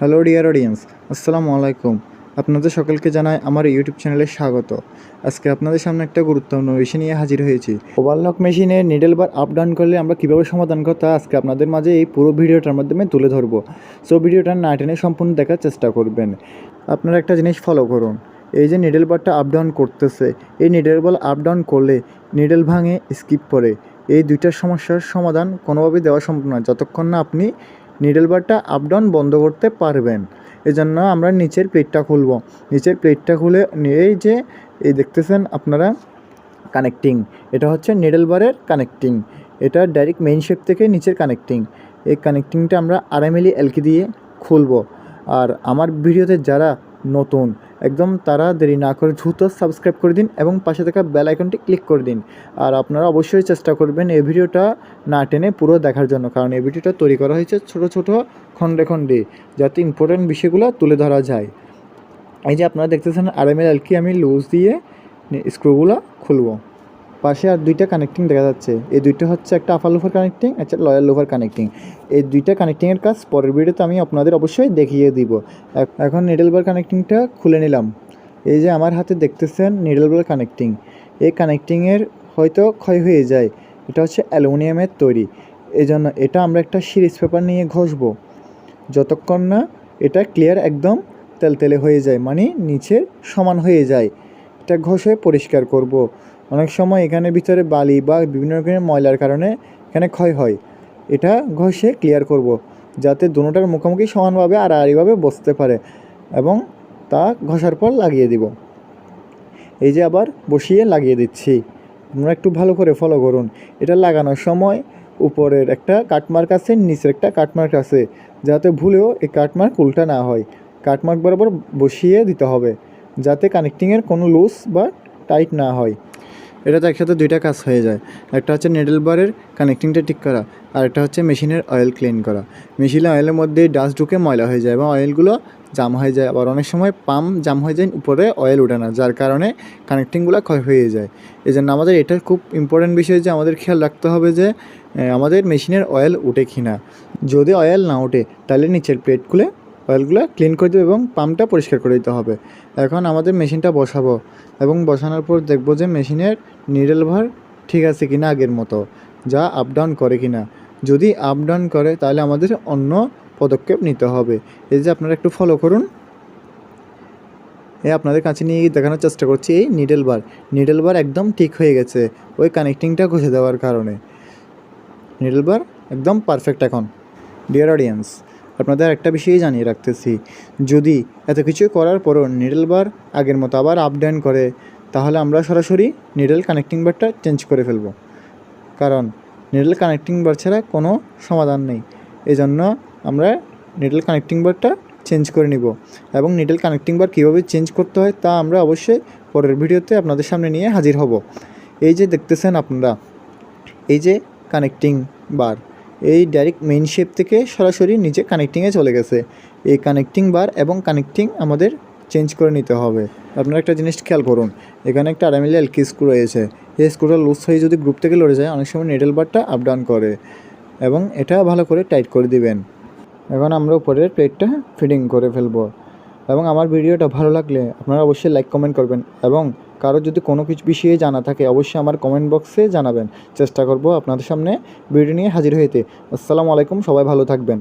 Hello dear audience আসসালামু আলাইকুম আপনাদের সকলকে জানাই আমার ইউটিউব চ্যানেলে স্বাগত। আজকে আপনাদের সামনে একটা গুরুত্বপূর্ণ বিষয় নিয়ে হাজির হয়েছি। ওভারলক মেশিনে নিডল বার আপ ডাউন করলে আমরা কীভাবে সমাধান করতে আজকে আপনাদের মাঝে এই পুরো ভিডিওটার মাধ্যমে তুলে ধরবো। সো ভিডিওটা না টেনে সম্পূর্ণ দেখার চেষ্টা করবেন। আপনারা একটা জিনিস ফলো করুন। এই যে নিডল বারটা আপ ডাউন করতেছে, এই নিডল বার আপ ডাউন করলে নিডেল ভাঙে স্কিপ করে। এই দুইটার সমস্যার সমাধান কোনোভাবেই দেওয়া সম্ভব নয়। যতক্ষণ না আপনি নিডল বারটা আপ ডাউন বন্ধ করতে পারবেন। এজন্য জন্য আমরা নিচের প্লেটটা খুলব। নিচের প্লেটটা খুলে এই যে, এই দেখতেছেন আপনারা কানেক্টিং এটা হচ্ছে নিডেল বারের কানেক্টিং এটা ডাইরেক্ট মেইন শেপ থেকে নিচের কানেক্টিং এই কানেক্টিংটা আমরা আড়াই মিলি এলকি দিয়ে খুলব। আর আমার ভিডিওতে যারা নতুন। একদম তারা দেরি না করে দ্রুত সাবস্ক্রাইব করে দিন এবং পাশে থাকা বেল আইকনটি ক্লিক করে দিন। আর আপনারা অবশ্যই চেষ্টা করবেন এই ভিডিওটা না টেনে পুরো দেখার জন্য, কারণ এই ভিডিওটা তৈরি করা হয়েছে ছোট ছোট খণ্ডে খণ্ডে, যাতে ইম্পর্টেন্ট বিষয়গুলো তুলে ধরা যায়। এই যে আপনারা দেখতেছেন আরামের আলকি আমি লুজ দিয়ে স্ক্রুগুলো খুলবো। পাশে আর দুইটা কানেক্টিং দেখা যাচ্ছে। এই দুইটা হচ্ছে একটা আফার লোভার কানেক্টিং একটা লয়াল লোভার কানেক্টিং এই দুইটা কানেক্টিংয়ের কাজ পরের ভিডিওতে আমি আপনাদের অবশ্যই দেখিয়ে দিব। এখন নিডল বার কানেক্টিংটা খুলে নিলাম। এই যে আমার হাতে দেখতেছেন নিডল বার কানেক্টিং এই কানেক্টিংয়ের হয়তো ক্ষয় হয়ে যায়। এটা হচ্ছে অ্যালুমিনিয়ামের তৈরি। এই জন্য এটা আমরা একটা সিরিজ পেপার নিয়ে ঘষবো। যতক্ষণ না এটা ক্লিয়ার একদম তেলতেলে হয়ে যায় মানে নিচে সমান হয়ে যায়। এটা ঘষে পরিষ্কার করব। অনেক সময় এখানে ভিতরে বালি বা বিভিন্ন রকমের ময়লার কারণে এখানে ক্ষয় হয়। এটা ঘষে ক্লিয়ার করব। যাতে দুটোটার মুখোমুখি সমানভাবে আড়াআড়িভাবে বসতে পারে এবং তা ঘষার পর লাগিয়ে দিব। এই যে আবার বসিয়ে লাগিয়ে দিচ্ছি। আপনারা একটু ভালো করে ফলো করুন। এটা লাগানোর সময় উপরের একটা কাটমার্ক আছে, নিচের একটা কাটমার্ক আছে, যাতে ভুলেও এই কাটমার্ক উল্টা না হয়। কাটমার্ক বরাবর বসিয়ে দিতে হবে, যাতে কানেক্টিংয়ের কোনো লুজ বা টাইট না হয়। এটাতে একসাথে দুইটা কাজ হয়ে যায়। একটা হচ্ছে নেডল বারের কানেক্টিংটা ঠিক করা, আর একটা হচ্ছে মেশিনের অয়েল ক্লিন করা। মেশিনের অয়েলের মধ্যে ডাস্ট ঢুকে ময়লা হয়ে যায় এবং অয়েলগুলো জাম হয়ে যায়। আবার অনেক সময় পাম্প জাম হয়ে যায়, উপরে অয়েল ওঠে না, যার কারণে কানেক্টিংগুলো ক্ষয় হয়ে যায়। এই জন্য আমাদের এটা খুব ইম্পর্ট্যান্ট বিষয় যে আমাদের খেয়াল রাখতে হবে যে আমাদের মেশিনের অয়েল উঠে কি না যদি অয়েল না ওঠে তাহলে নিচের প্লেট খুলে অয়েলগুলো ক্লিন করে দেবে এবং পাম্পটা পরিষ্কার করে দিতে হবে। এখন আমাদের মেশিনটা বসাবো এবং বসানোর পর দেখব যে মেশিনের নিডল ভার ঠিক আছে কিনা আগের মতো, যা আপ ডাউন করে কিনা। যদি আপ ডাউন করে, তাহলে আমাদের অন্য পদক্ষেপ নিতে হবে। এই যে আপনারা একটু ফলো করুন। এ আপনাদের কাছে নিয়ে দেখানোর চেষ্টা করছি এই নিডল বার নিডল বার একদম ঠিক হয়ে গেছে ওই কানেক্টিংটা ঘষে দেওয়ার কারণে। নিডল বার একদম পারফেক্ট এখন। ডিয়ার অডিয়েন্স আপনাদের একটা বিষয়ই জানিয়ে রাখতেছি। যদি এত কিছু করার পরও নিডল বার আগের মতো আবার আপ ডাউন করে, তাহলে আমরা সরাসরি নিডল কানেক্টিং বারটা চেঞ্জ করে ফেলব। কারণ নিডল কানেক্টিং বার ছাড়া কোনো সমাধান নেই। এই জন্য আমরা নিডল কানেক্টিং বারটা চেঞ্জ করে নিব। এবং নিডল কানেক্টিং বার কীভাবে চেঞ্জ করতে হয় তা আমরা অবশ্যই পরের ভিডিওতে আপনাদের সামনে নিয়ে হাজির হব। এই যে দেখতেছেন আপনারা, এই যে কানেক্টিং বার এই ডাইরেক্ট মেইন শেপ থেকে সরাসরি নিচে কানেক্টিংয়ে চলে গেছে। এই কানেক্টিং বার এবং কানেক্টিং আমাদের চেঞ্জ করে নিতে হবে। আপনারা একটা জিনিস খেয়াল করুন, এখানে একটা আড়াইমিলি এলকি স্ক্রু রয়েছে। এই স্ক্রুটা লুজ হয়ে যদি গ্রুপ থেকে লড়ে যায়, অনেক সময় নেডল বারটা আপ ডাউন করে এবং এটা ভালো করে টাইট করে দিবেন। এখন আমরা উপরের প্লেটটা ফিটিং করে ফেলব। এবং আমার ভিডিওটা ভালো লাগলে আপনারা অবশ্যই লাইক কমেন্ট করবেন এবং কারও যদি কোনো কিছু বিষয়ে জানা থাকে, অবশ্যই আমার কমেন্ট বক্সে জানাবেন। চেষ্টা করব আপনাদের সামনে ভিডিও নিয়ে হাজির হইতে। আসসালামু আলাইকুম, সবাই ভালো থাকবেন।